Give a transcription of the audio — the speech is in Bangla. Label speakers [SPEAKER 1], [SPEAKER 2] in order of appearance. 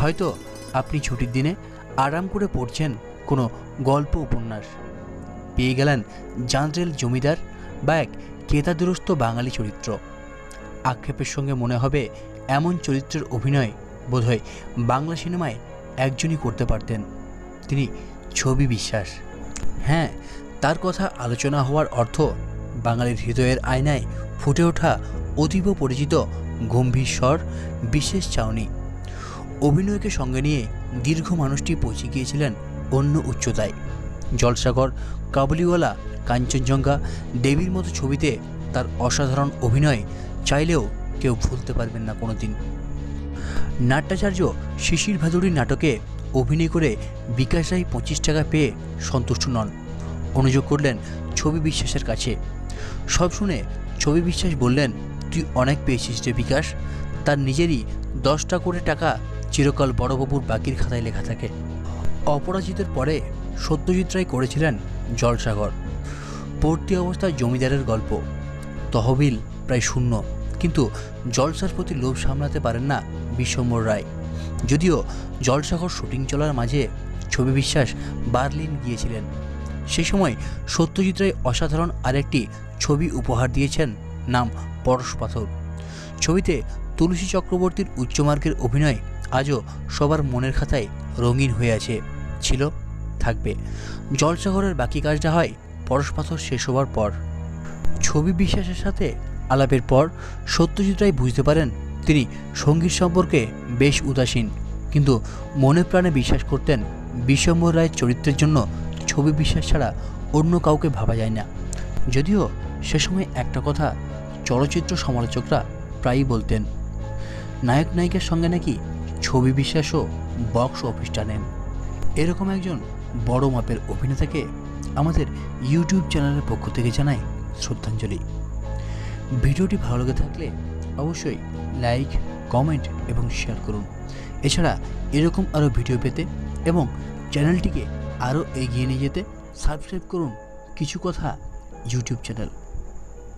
[SPEAKER 1] হয়তো আপনি ছুটির দিনে আরাম করে পড়ছেন কোনো গল্প উপন্যাস। পেয়ে গেলেন জাঁদরেল জমিদার বা এক কেতাদুরস্ত বাঙালি চরিত্র। আক্ষেপের সঙ্গে মনে হবে এমন চরিত্রের অভিনয় বোধহয় বাংলা সিনেমায় একজনই করতে পারতেন। তিনি ছবি বিশ্বাস। হ্যাঁ তার কথা আলোচনা হওয়ার অর্থ বাঙালির হৃদয়ের আয়নায় ফুটে ওঠা অতীব পরিচিত গম্ভীর স্বর, বিশেষ চাউনি। অভিনয়কে সঙ্গে নিয়ে দীর্ঘ মানুষটি পৌঁছে গিয়েছিলেন অন্য উচ্চতায়। জলসাগর, কাবুলিওয়ালা, কাঞ্চনজঙ্ঘা, দেবীর মতো ছবিতে তার অসাধারণ অভিনয় চাইলেও কেউ ভুলতে পারবেন না কোনোদিন। নাট্যাচার্য শিশির ভাদুরীর নাটকে অভিনয় করে বিকাশ রায় পঁচিশ টাকা পেয়ে সন্তুষ্ট নন। অনুযোগ করলেন ছবি বিশ্বাসের কাছে। সব শুনে ছবি বিশ্বাস বললেন, তুই অনেক পেয়েছিস রে বিকাশ। তার নিজেরই দশটা করে টাকা চিরকাল বড়বাবুর বাকির খাতায় লেখা থাকে। অপরাজিতের পরে সত্যজিৎ রায় করেছিলেন জলসাগর। পড়তি অবস্থায় জমিদারের গল্প। তহবিল প্রায় শূন্য। কিন্তু জলসার প্রতি লোভ সামলাতে পারেন না বিশ্বম্বর রায়। যদিও জলসাগর শুটিং চলার মাঝে ছবি বিশ্বাস বার্লিন গিয়েছিলেন। সে সময় সত্যজিৎ রায় অসাধারণ আরেকটি ছবি উপহার দিয়েছেন, নাম পরশ পাথর। ছবিতে তুলসী চক্রবর্তীর উচ্চমার্গের অভিনয় আজও সবার মনের খাতায় রঙিন হয়ে আছে, ছিল, থাকবে। জলসাগরের বাকি কাজটা হয়, পরশ পাথর শেষ হওয়ার পর। ছবি বিশ্বাসের সাথে আলাপের পর সত্যজিৎ রায় বুঝতে পারেন, তিনি সংগীত সম্পর্কে বেশ উদাসীন। কিন্তু মনে প্রাণে বিশ্বাস করতেন বিশ্বম্বর রায়ের চরিত্রের জন্য ছবি বিশ্বাস ছাড়া অন্য কাউকে ভাবা যায় না। যদিও সে সময় একটা কথা চলচ্চিত্র সমালোচকরা প্রায়ই বলতেন নায়ক নায়িকার সঙ্গে নাকি ছবি বিশ্বাসও বক্স অফিসটা নেন এরকম একজন বড় মাপের অভিনেতাকে আমাদের ইউটিউব চ্যানেলের পক্ষ থেকে জানাই শ্রদ্ধাঞ্জলি। ভিডিওটি ভালো লেগে থাকলে অবশ্যই লাইক কমেন্ট এবং শেয়ার করুন। এছাড়া এরকম আরও ভিডিও পেতে এবং চ্যানেলটিকে আরও এগিয়ে নিয়ে যেতে সাবস্ক্রাইব করুন কিছু কথা ইউটিউব চ্যানেল